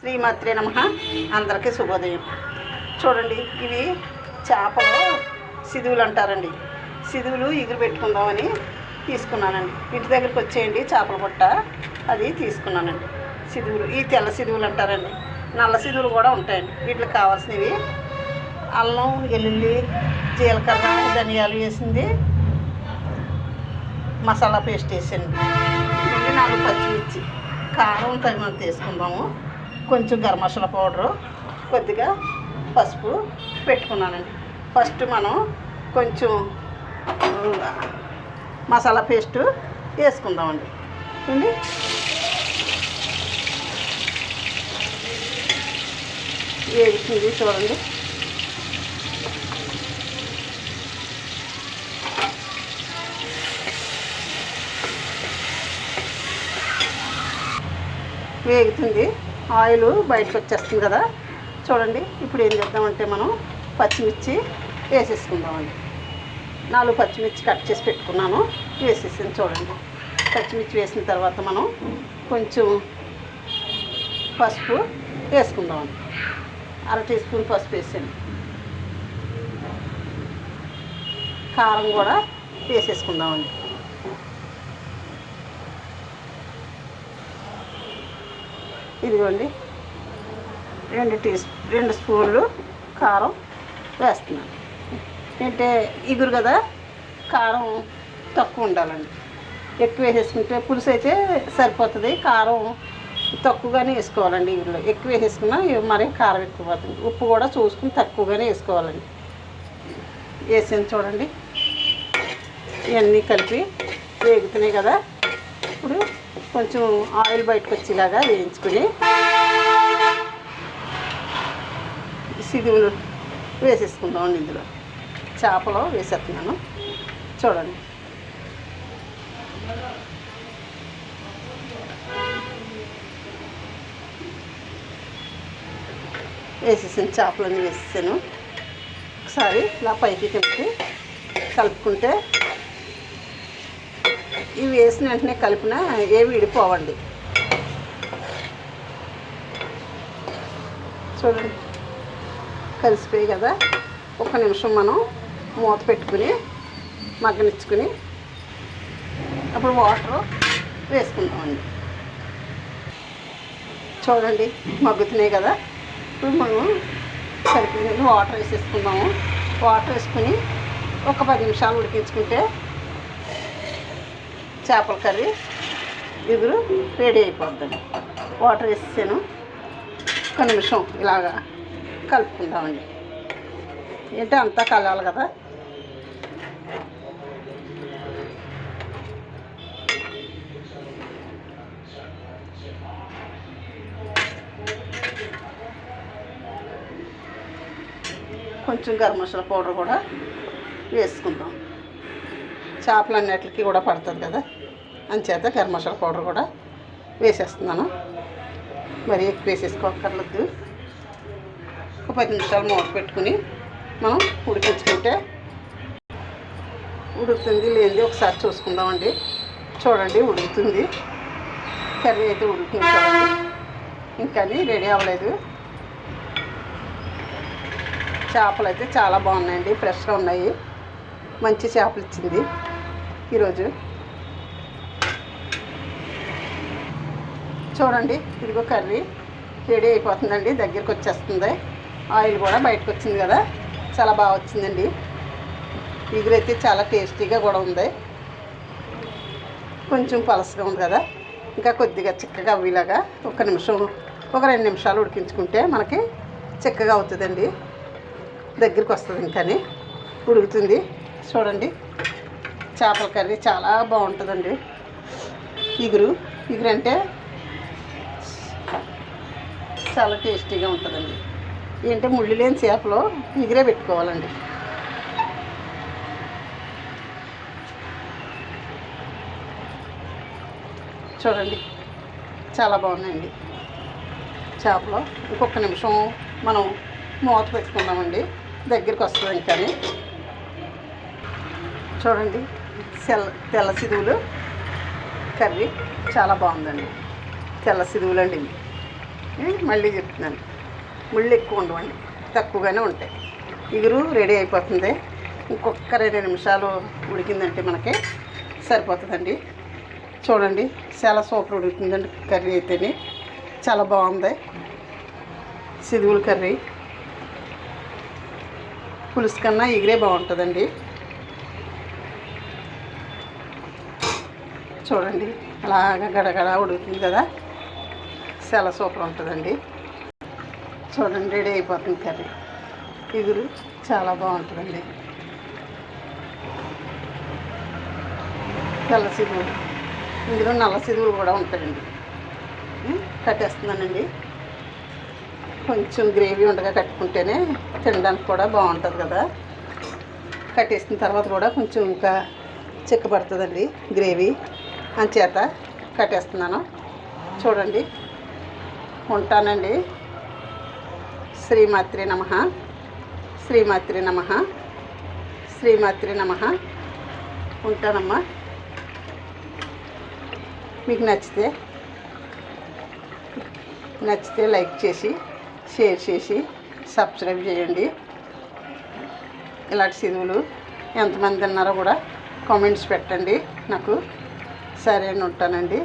శ్రీమాత్రే నమ. అందరికీ శుభోదయం. చూడండి ఇవి చేపలు సిధువులు అంటారండి. సిధువులు ఎగురు పెట్టుకుందామని తీసుకున్నానండి. ఇంటి దగ్గరికి వచ్చేయండి చేపల పుట్ట అది తీసుకున్నానండి. సిధువులు ఈ తెల్ల సిధువులు అంటారండి. నల్ల సిధువులు కూడా ఉంటాయండి. వీటికి కావాల్సినవి అల్లం వెల్లుల్లి జీలకర్ర ధనియాలు వేసింది. మసాలా పేస్ట్ వేసాను నాలుగు పచ్చిమిర్చి. కారం తగినంత తీసుకుందాము కొంచెం గరం మసాలా పౌడరు కొద్దిగా పసుపు పెట్టుకున్నానండి. ఫస్ట్ మనం కొంచెం మసాలా పేస్ట్ వేసుకుందామండి. అండి. వేగుతుంది చూడండి. వేగుతుంది. ఆయిల్ బయటకు వచ్చేస్తుంది కదా. చూడండి ఇప్పుడు ఏం చేద్దామంటే మనం పచ్చిమిర్చి వేసేసుకుందామండి. నాలుగు పచ్చిమిర్చి కట్ చేసి పెట్టుకున్నాను వేసేసాను చూడండి. పచ్చిమిర్చి వేసిన తర్వాత మనం కొంచెం పసుపు వేసుకుందామండి. అర టీ స్పూన్ పసుపు వేసాను కారం కూడా వేసేసుకుందామండి. ఇదిగోండి. రెండు టీ రెండు స్పూన్లు కారం వేస్తున్నాను. అంటే ఇగురు కదా కారం తక్కువ ఉండాలండి. ఎక్కువ వేసేసుకుంటే పులుసు అయితే సరిపోతుంది. కారం తక్కువగానే వేసుకోవాలండి ఇగురులో ఎక్కువ వేసేసుకున్నా మరీ కారం ఎక్కువ పోతుంది ఉప్పు కూడా చూసుకుని తక్కువగానే వేసుకోవాలండి. వేసాను చూడండి. ఇవన్నీ కలిపి వేగుతున్నాయి కదా. ఇప్పుడు కొంచెం ఆయిల్ బయటకు వచ్చేలాగా వేయించుకుని సిగులు వేసేసుకుందామండి ఇందులో. చేపలో వేసేస్తున్నాను. చూడండి. వేసేసాను చేపలన్నీ వేసేసాను. ఒకసారి ఇలా పైకి తిప్పి కలుపుకుంటే ఇవి వేసిన వెంటనే కలిపిన ఏవి విడిపోవండి. చూడండి. కలిసిపోయి కదా. ఒక నిమిషం మనం మూత పెట్టుకుని మగ్గనిచ్చుకుని అప్పుడు వాటర్ వేసుకుందామండి చూడండి మగ్గుతున్నాయి కదా. ఇప్పుడు మనం సరిపోయిన వాటర్ వేసేసుకుందాము. వాటర్ వేసుకుని ఒక పది నిమిషాలు ఉడికించుకుంటే చేపల కర్రీ ఎదురు రెడీ అయిపోద్దండి వాటర్ వేసేసాను. ఒక నిమిషం ఇలాగా కలుపుకుందామండి. ఏంటంటే అంతా కలవాలి కదా? కొంచెం గరం మసాలా పౌడర్ కూడా వేసుకుందాం. చేపలన్నిటికి కూడా పడుతుంది కదా? అంచేత గరం మసాలా పౌడర్ కూడా వేసేస్తున్నాను. మరి ఎక్కువ వేసేసుకోకర్లేదు ఒక పది నిమిషాలు మూత పెట్టుకుని మనం ఉడికించుకుంటే ఉడుకుతుంది. లేనిది ఒకసారి చూసుకుందామండి. చూడండి ఉడుకుతుంది. కర్రీ అయితే ఉడుకుతుంది చూడండి. ఇంకా రెడీ అవ్వలేదు. చేపలు అయితే చాలా బాగున్నాయండి. ఫ్రెష్గా ఉన్నాయి. మంచి చేపలు ఇచ్చింది ఈరోజు. చూడండి ఇదిగో కర్రీ రెడీ అయిపోతుందండి దగ్గరికి వచ్చేస్తుంది. ఆయిల్ కూడా బయటకు వచ్చింది కదా చాలా బాగా వచ్చిందండి. ఇగురు చాలా టేస్టీగా కూడా ఉంది. కొంచెం పలసగా ఉంది కదా ఇంకా కొద్దిగా చిక్కగా అవ్వేలాగా ఒక నిమిషం ఒక రెండు నిమిషాలు ఉడికించుకుంటే మనకి చిక్కగా అవుతుందండి. దగ్గరికి వస్తుంది ఇంకాని ఉడుకుతుంది. చూడండి చేపల కర్రీ చాలా బాగుంటుందండి. ఇగురు ఇగురు అంటే చాలా టేస్టీగా ఉంటుందండి. ఏంటంటే ముళ్ళు లేని చేపలో ఇగురే పెట్టుకోవాలండి. చూడండి చాలా బాగున్నాయండి. చేపలో ఇంకొక నిమిషం మనం మూత పెట్టుకుందామండి. దగ్గరికి వస్తుంది ఇంకాని చూడండి తెల్ల తెల్ల సిదువులు కర్రీ చాలా బాగుందండి. తెల్ల సిదువులు అండి ఇవి. మళ్ళీ చెప్తున్నాను. ముళ్ళు ఎక్కువ ఉండవండి. తక్కువగానే ఉంటాయి. ఇగురు రెడీ అయిపోతుంది. ఇంకొక రెండు నిమిషాలు ఉడికిందంటే మనకి సరిపోతుందండి. చూడండి చాలా సూపర్ ఉడుకుతుందండి కర్రీ అయితేనే. చాలా బాగుంది. సిదువుల కర్రీ. పులుసు కన్నా ఎగిరే బాగుంటుందండి. చూడండి అలాగా గడగడ ఉడుకుతుంది కదా. చాలా సూపర్ ఉంటుందండి. చూడండి రెడీ అయిపోతుంది కర్రీ. ఇగురు చాలా బాగుంటుందండి. తెల్ల సిదువులు ఇందులో నల్ల సిదువులు కూడా ఉంటాయండి కట్టేస్తున్నానండి. కొంచెం గ్రేవీ ఉండగా కట్టుకుంటేనే తినడానికి కూడా బాగుంటుంది కదా. కట్టేసిన తర్వాత కూడా కొంచెం ఇంకా చిక్కబడుతుందండి గ్రేవీ. అంచేత కట్టేస్తున్నాను. చూడండి. ఉంటానండి శ్రీమాత్రి నమ. శ్రీమాత్రి నమ. శ్రీమాత్రి నమ. ఉంటానమ్మా. మీకు నచ్చితే నచ్చితే లైక్ చేసి షేర్ చేసి సబ్స్క్రైబ్ చేయండి. ఇలాంటి సినిమాలు ఎంతమంది తిన్నారో కూడా కామెంట్స్ పెట్టండి. నాకు సరే అని ఉంటానండి.